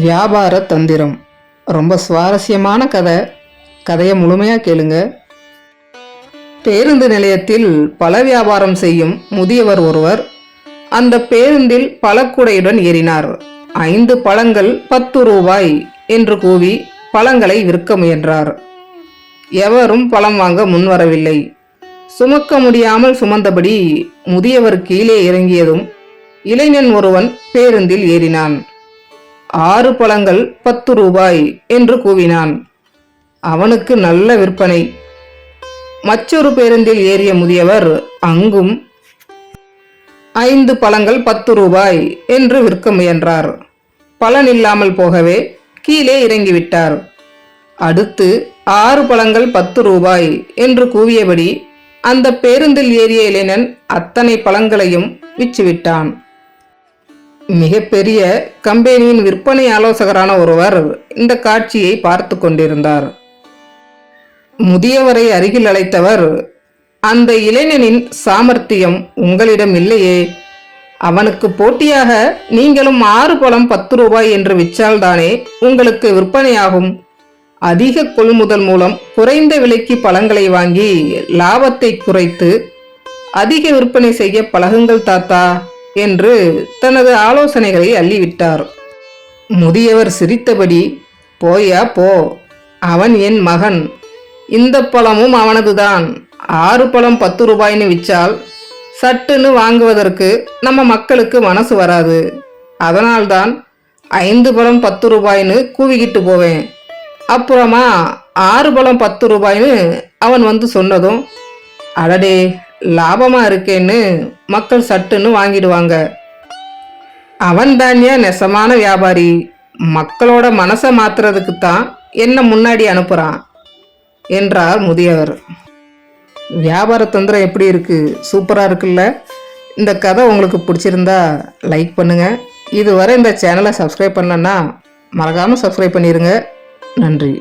வியாபார தந்திரம். ரொம்ப சுவாரஸ்யமான கதை. கதையை முழுமையாக கேளுங்க. பேருந்து நிலையத்தில் பல வியாபாரம் செய்யும் முதியவர் ஒருவர் அந்த பேருந்தில் பழக்குடையுடன் ஏறினார். ஐந்து பழங்கள் பத்து ரூபாய் என்று கூவி பழங்களை விற்க முயன்றார். எவரும் பழம் வாங்க முன்வரவில்லை சுமக்க முடியாமல் சுமந்தபடி முதியவர் கீழே இறங்கியதும் இளைஞன் ஒருவன் பேருந்தில் ஏறினான். ஆறு பழங்கள் பத்து ரூபாய் என்று கூவினான். அவனுக்கு நல்ல விற்பனை. மற்றொரு பேருந்தில் ஏறிய முதியவர் அங்கும் ஐந்து பழங்கள் பத்து ரூபாய் என்று விற்க முயன்றார். பலன் இல்லாமல் போகவே கீழே இறங்கிவிட்டார். அடுத்து ஆறு பழங்கள் பத்து ரூபாய் என்று கூவியபடி அந்த பேருந்தில் ஏறிய இளைஞன் அத்தனை பழங்களையும் விற்றுவிட்டான். மிகப்பெரிய கம்பெனியின் விற்பனை ஆலோசகரான ஒருவர் இந்த காட்சியை பார்த்து கொண்டிருந்தார். முதியவரை அருகில் அழைத்தவர் அந்த இளைஞனின் சாமர்த்தியம் உங்களிடம் இல்லையே. அவனுக்கு போட்டியாக நீங்களும் ஆறு பழம் பத்து ரூபாய் என்று விற்றால்தானே உங்களுக்கு விற்பனையாகும். அதிக கொள்முதல் மூலம் குறைந்த விலைக்கு பழங்களை வாங்கி லாபத்தை குறைத்து அதிக விற்பனை செய்ய பழகுங்கள் தாத்தா. என்று தனது ஆலோசனைகளை அள்ளிவிட்டார். முதியவர் சிரித்தபடி போயா போ. அவன் என் மகன். இந்த பழமும் அவனதுதான். ஆறு பழம் பத்து ரூபாய்னு விற்றால் சட்டுன்னு வாங்குவதற்கு நம்ம மக்களுக்கு மனசு வராது. அதனால்தான் ஐந்து பழம் பத்து ரூபாய்னு கூவிக்கிட்டு போவேன். அப்புறமா ஆறு பழம் பத்து ரூபாய்னு அவன் வந்து சொன்னதும் அடடே லாபமாக இருக்கேன்னு மக்கள் சட்டுன்னு வாங்கிடுவாங்க. அவன் தானியா நெசமான வியாபாரி. மக்களோட மனசை மாத்துறதுக்கு தான் என்ன முன்னாடி அனுப்புகிறான் என்றார் முதியவர். வியாபார தந்திரம் எப்படி இருக்குது சூப்பராக இருக்குல்ல? இந்த கதை உங்களுக்கு பிடிச்சிருந்தா லைக் பண்ணுங்கள் இதுவரை இந்த சேனலை சப்ஸ்கிரைப் பண்ணலன்னா மறக்காமல் சப்ஸ்கிரைப் பண்ணிடுங்க நன்றி.